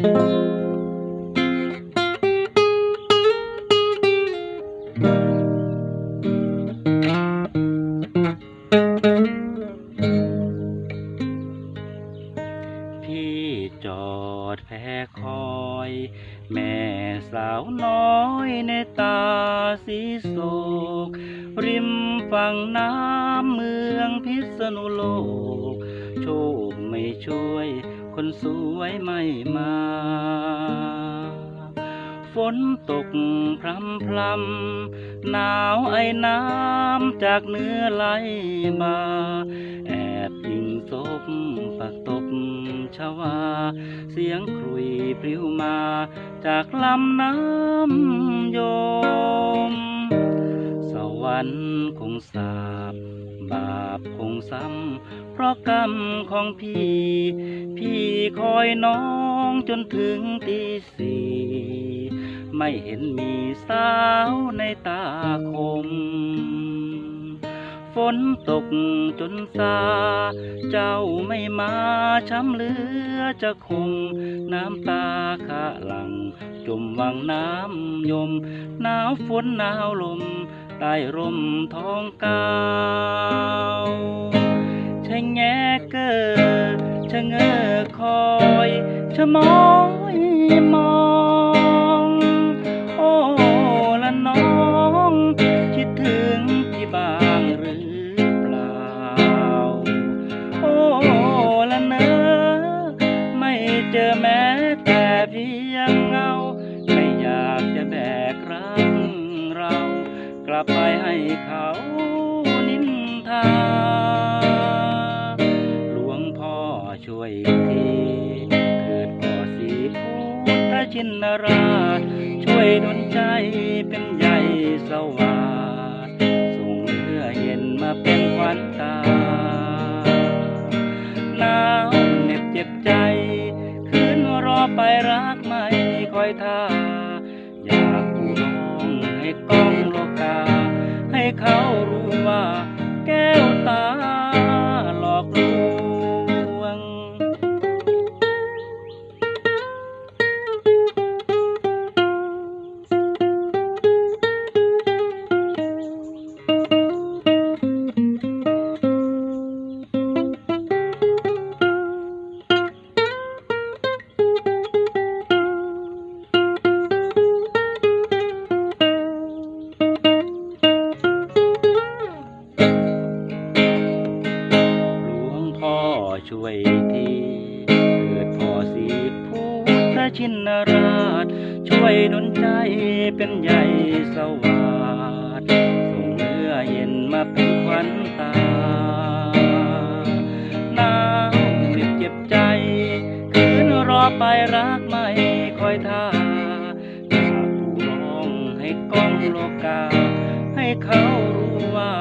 พี่จอดแพคอย แม่สาวน้อยในตาสีโศก ริมฝั่งน้ำเมืองพิษณุโลก โชคไม่ช่วย คนสวยไม่มา ฝนตกพรำพรำหนาวไอ้น้ำจากเนื้อไหลมา แอบยิงศพปักตบชวา เสียงครุยปลิวมา จากลำน้ำยม สวรรค์คงสาบ บาปคงซ้ำเพราะกรรมของพี่ พี่คอยน้องจนถึงตีสี่ไม่เห็นมีสาวในตาคม ฝนตกจนซา เจ้าไม่มาช้ำเหลือจะคง น้ำตาขาหลัง จมวังน้ำยม หนาวฝนหนาวลม ใต้ร่มทองกาวชะแงเกอชะเงอคอยชะมอยมอง โอ้ละน้องคิดถึงพี่บ้างหรือเปล่า โอ้ละเนอไม่เจอแม้แต่เพียงเงาไม่อยากจะแบ กลับไปให้เขานินทา หลวงพ่อช่วยทีเถิดพ่อสีพุทธชินราช ช่วยดลใจเป็นใหญ่สวาสส่งเลือเย็นมาเป็นขวัญตาหนาวเหน็บเจ็บใจ คืนรอไปรักไม่คอยท่า อ ช่วยทีเกิดพ่อสีพุทธชินราช ช่วยดลใจเป็นใหญ่สวาสส่งเลือเย็นมาเป็นขวัญตาหนาวเจ็บเจ็บใจ คืนรอไปรักไม่คอยท่าอยาผู้ร้องให้กล้องโลกา ให้เขารู้ว่า